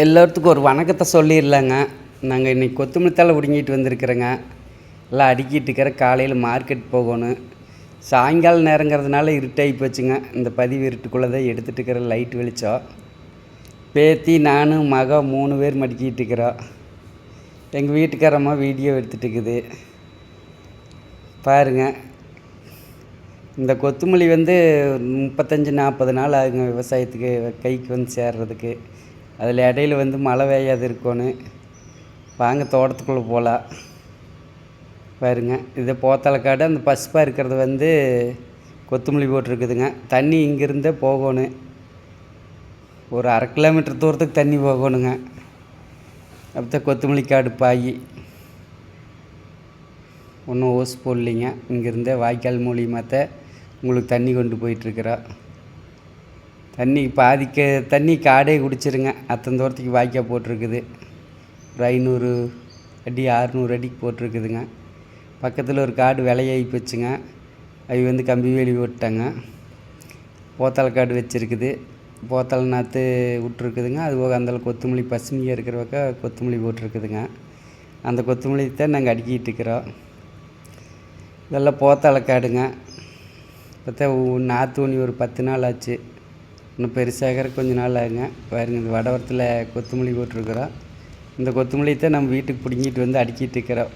எல்லாத்துக்கும் ஒரு வணக்கத்தை சொல்லிடலாங்க நாங்கள் இன்றைக்கி கொத்தமல்லி தழை பிடுங்கிட்டு வந்திருக்கிறேங்க. எல்லாம் அடுக்கிட்டு இருக்கிற காலையில் மார்க்கெட் போகணும். சாயங்கால நேரங்கிறதுனால இருட்டாகி போச்சுங்க. இந்த பதிவு இருட்டுக்குள்ளே தான் எடுத்துகிட்டு இருக்கிற லைட் வெளிச்சம். பேத்தி நானும் மக மூணு பேர் மடிக்கிட்டு இருக்கிறோம். எங்கள் வீட்டுக்காரம்மா வீடியோ எடுத்துகிட்டு இருக்குது. பாருங்கள் இந்த கொத்துமல்லி வந்து முப்பத்தஞ்சு நாற்பது நாள் ஆகுங்க விவசாயத்துக்கு கைக்கு வந்து சேர்றதுக்கு. அதில் இடையில வந்து மழை பெய்யாது இருக்கணும் வாங்க தோட்டத்துக்குள்ளே போகலாம் பாருங்க இது போத்தலக்காடு அந்த பசுப்பாக இருக்கிறது வந்து கொத்தமல்லி போட்டிருக்குதுங்க. தண்ணி இங்கேருந்தே போகணும். ஒரு அரை கிலோமீட்டர் தூரத்துக்கு தண்ணி போகணுங்க. அப்படித்தான் கொத்தமல்லி காடு பாய். ஒன்றும் ஓஸ் போடலிங்க. இங்கேருந்தே வாய்க்கால் மூலியமாக உங்களுக்கு தண்ணி கொண்டு போயிட்டுருக்குறோம் தண்ணி பாதிக்க தண்ணி காடே குடிச்சிருங்க. அத்தனை தூரத்துக்கு வாய்க்கால் போட்டிருக்குது. ஒரு ஐநூறு அடி அறுநூறு அடிக்கு போட்டிருக்குதுங்க. பக்கத்தில் ஒரு காடு விலையாகி போச்சுங்க. அது வந்து கம்பி வேலி விட்டாங்க போத்தலை காடு வச்சுருக்குது. போத்தலை நாற்று விட்ருக்குதுங்க அது போக அந்த கொத்தமல்லி பசுமையாக இருக்கிற பக்கம் கொத்தமல்லி போட்டிருக்குதுங்க. அந்த கொத்தமல்லி தான் நாங்கள் அடுக்கிட்டு இருக்கிறோம். இதெல்லாம் போத்தலை காடுங்க. பார்த்தா நாற்று ஒன்று ஒரு பத்து நாள் ஆச்சு. இன்னும் பெருசாகிற கொஞ்ச நாள் ஆகுங்க. பாருங்க இந்த வடவரத்தில் கொத்தமல்லி போட்டிருக்குறோம். இந்த கொத்தமல்லி தான் நம்ம வீட்டுக்கு பிடுங்கிட்டு வந்து அடுக்கிட்டு இருக்கிறோம்.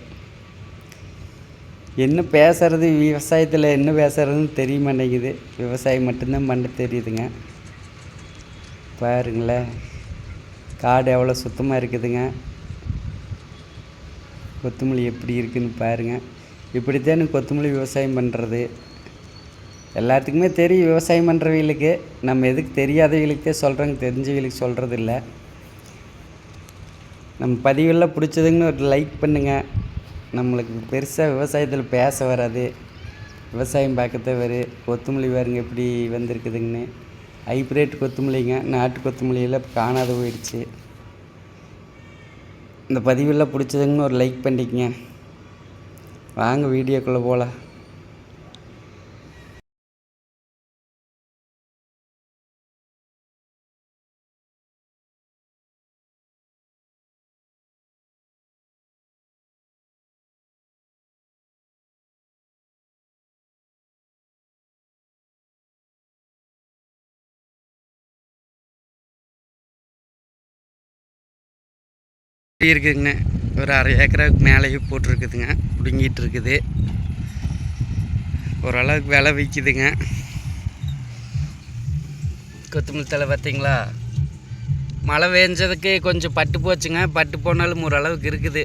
என்ன பேசுறது? விவசாயத்தில் என்ன பேசுறதுன்னு தெரிய மாட்டேங்குது. விவசாயம் மட்டும்தான் பண்ண தெரியுதுங்க. பாருங்களேன் காடு எவ்வளோ சுத்தமாக இருக்குதுங்க. கொத்தமல்லி எப்படி இருக்குதுன்னு பாருங்கள் இப்படித்தான் கொத்தமல்லி விவசாயம் பண்ணுறது எல்லாத்துக்குமே தெரியும் விவசாயம் பண்ணுறவங்களுக்கு நம்ம எதுக்கு தெரியாதவங்களுக்கே சொல்கிறோங்க தெரிஞ்சவங்களுக்கு சொல்கிறது இல்லை நம்ம பதிவெல்லாம் பிடிச்சதுங்கன்னு ஒரு லைக் பண்ணுங்கள் நம்மளுக்கு பெருசாக விவசாயத்தில் பேச வராது. விவசாயம் பார்க்கத்தான் வரும் கொத்தமல்லி பாருங்க எப்படி வந்திருக்குதுங்கன்னு ஹைப்ரேட் கொத்தமல்லிங்க நாட்டு கொத்தமல்லியெல்லாம் காணாத போயிடுச்சு. இந்த பதிவெல்லாம் பிடிச்சதுங்கன்னு ஒரு லைக் பண்ணிக்கங்க. வாங்க வீடியோக்குள்ளே போகலாம் இப்படி இருக்குதுங்க ஒரு அரை ஏக்கராவுக்கு மேலேயே போட்டிருக்குதுங்க. பிடுங்கிட்டு இருக்குது ஓரளவுக்கு விலை விற்கிதுங்க கொத்தமல்லி தழை பார்த்தீங்களா? மழை பெஞ்சதுக்கு கொஞ்சம் பட்டு போச்சுங்க. பட்டு போனாலும் ஓரளவுக்கு இருக்குது.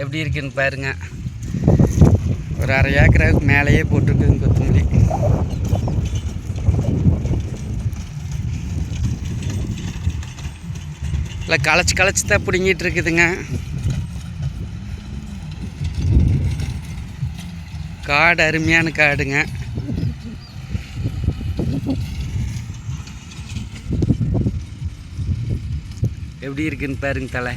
எப்படி இருக்குன்னு பாருங்க. ஒரு அரை ஏக்கராவுக்கு மேலேயே போட்டிருக்குங்க கொத்தமல்லி இல்லை களைச்சி களைச்சி தான் பிடுங்கிட்டு இருக்குதுங்க. காடு அருமையான காடுங்க. எப்படி இருக்குன்னு பாருங்க தலை.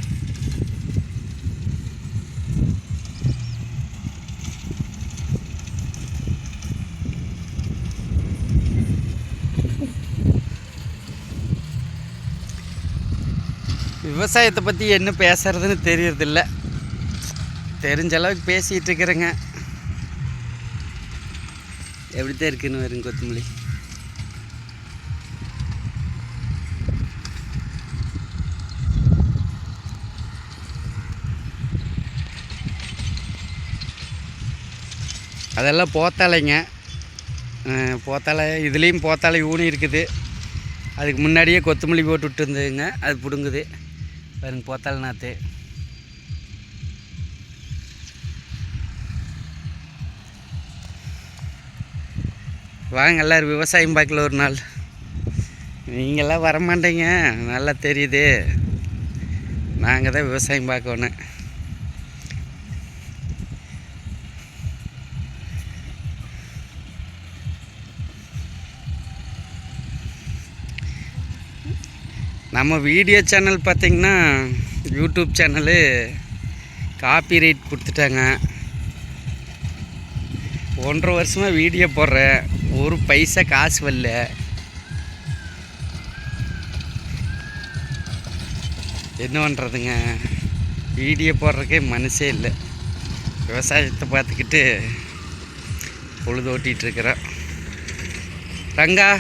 விவசாயத்தை பற்றி என்ன பேசுகிறதுன்னு தெரியறதில்ல. தெரிஞ்ச அளவுக்கு பேசிகிட்டு இருக்கிறேங்க. எப்படித்தான் இருக்குன்னு வருங்க கொத்தமல்லி. அதெல்லாம் போத்தாலைங்க அஹ் போத்தாலை இதுலேயும் போத்தாலை ஊனி இருக்குது. அதுக்கு முன்னாடியே கொத்தமல்லி போட்டு விட்டுருந்ததுங்க அது பிடுங்குது. பாருங்க போத்தால் நாற்று வாங்க எல்லோரும் விவசாயம் பார்க்கல ஒரு நாள். நீங்களாம் வர மாட்டீங்க நல்லா தெரியுது. நாங்கள் தான் விவசாயம் பார்க்கணும் நம்ம வீடியோ சேனல் பார்த்திங்கன்னா யூடியூப் சேனலு காப்பி ரைட் கொடுத்துட்டாங்க. ஒன்றரை வருஷமாக வீடியோ போடுறேன். ஒரு பைசா காசு வரல. என்ன பண்ணுறதுங்க வீடியோ போடுறக்கே மனசே இல்லை. விவசாயத்தை பார்த்துக்கிட்டு பொழுது ஓட்டிகிட்ருக்குறோம் ரங்கா.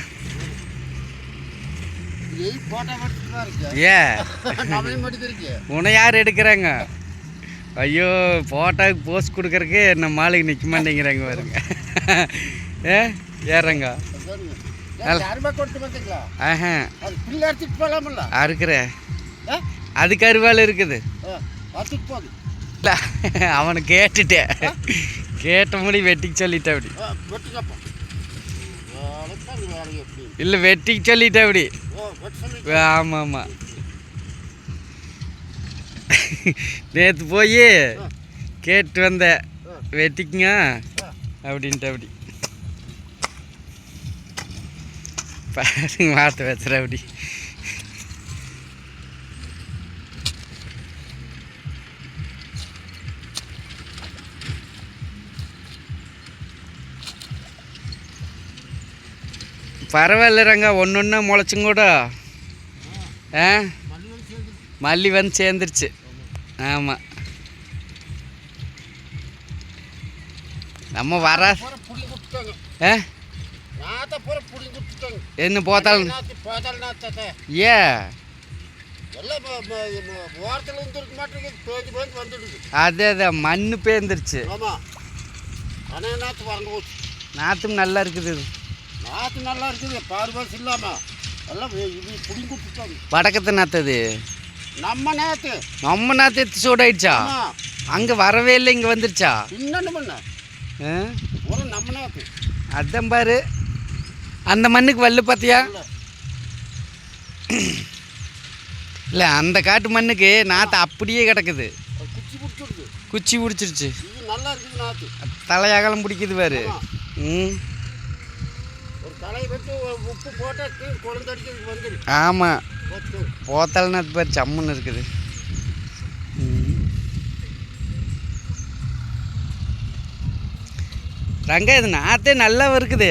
போட்டோ ஏ உன்னை யார் எடுக்கிறாங்க? ஐயோ ஃபோட்டோவுக்கு போஸ்ட் கொடுக்கறக்கு நம்ம ஆளுக்கு நிற்க மாட்டேங்கிறாங்க பாருங்க. ஏ ஏறங்க. அறுக்கிற அதுக்கு அருவாள் இருக்குது. அவனை கேட்டுட்டேன். கேட்ட முடி வெட்டிக்கு சொல்லிட்டேன் அப்படி. இல்லை வெட்டிக்கு சொல்லிட்டேன் அப்படி. ஆமாம். ஆமாம் நேற்று போய் கேட்டு வந்தேன் வெட்டிக்குங்க அப்படின்ட்டு அப்படி. பாருங்க மாற்ற வச்சுற அப்படி. பரவாயில்ல ரங்க ஒன்று ஒன்றா முளைச்சுங்க கூட. ஆ? மண்ணு மல்லி வந்து சேர்ந்துருச்சு. ஆமாம் நம்ம வர என்ன போத்தாலும் ஏ? அதே அதான் மண் பேந்துருச்சு. ஆமாம் ஆனால் நாற்று வரங்க போச்சு நாற்றும் நல்லா இருக்குது. நாற்று நல்லா இருக்குது. பாரு பாசு இல்லாமல் எல்லாம் இது புடிங்கி கொடுத்துட்டாங்க வடக்கத்தை நாத்தது? நம்ம நேற்று நம்ம நாற்று சூடாயிடுச்சா? அங்கே வரவே இல்லை இங்கே வந்துருச்சா? இன்னொன்று பண்ண. நம்ம நேற்று அதான் பாரு. அந்த மண்ணுக்கு வல்லு பார்த்தியா இல்லை. அந்த காட்டு மண்ணுக்கு நாற்று அப்படியே கிடக்குது. குச்சி பிடிச்சிருச்சு. நல்லா இருக்குது தலையகலம் பிடிக்குது பாரு. ம். ஆமாம் போட்டு போத்தால் நாற்று பாரு சம்முன்னு இருக்குது. ரங்க இது நாற்றே நல்லா இருக்குது.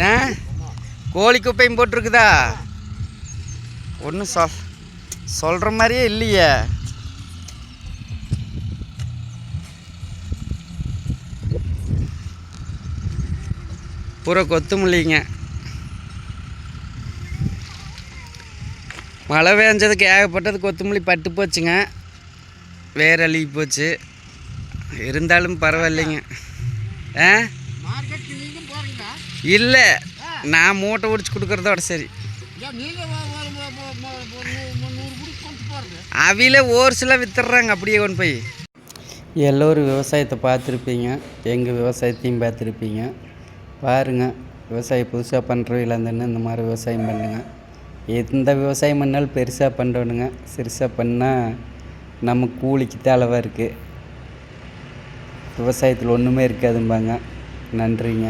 ஆ? கோழி குப்பையும் போட்டிருக்குதா? ஒன்றும் சொல் சொல்கிற மாதிரியே இல்லையே. பூரா கொத்துமுல்லிங்க. மழை பெஞ்சதுக்கு ஏகப்பட்டது கொத்தமல்லி பட்டு போச்சுங்க. வேர் அழுகி போச்சு. இருந்தாலும் பரவாயில்லைங்க. ஆ? இல்லை. நான் மூட்டை உடிச்சு கொடுக்குறதோட சரி. நீங்கள் ஒரு ஓர்ஸ்லாம் வித்துடுறாங்க அப்படியே கொண்டு போய். எல்லோரும் விவசாயத்தை பார்த்துருப்பீங்க. எங்கள் விவசாயத்தையும் பார்த்துருப்பீங்க. பாருங்கள் விவசாயம் புதுசாக பண்ணுறவங்களா இருந்தேன்னு இந்த மாதிரி விவசாயம் பண்ணுங்க. எந்த விவசாயம் பண்ணாலும் பெருசாக பண்ணுறவனுங்க சிறுசாக பண்ணால் நம்ம கூலிக்கு தான் அளவாக இருக்குது விவசாயத்தில் ஒன்றுமே இருக்காதும்பாங்க. நன்றிங்க.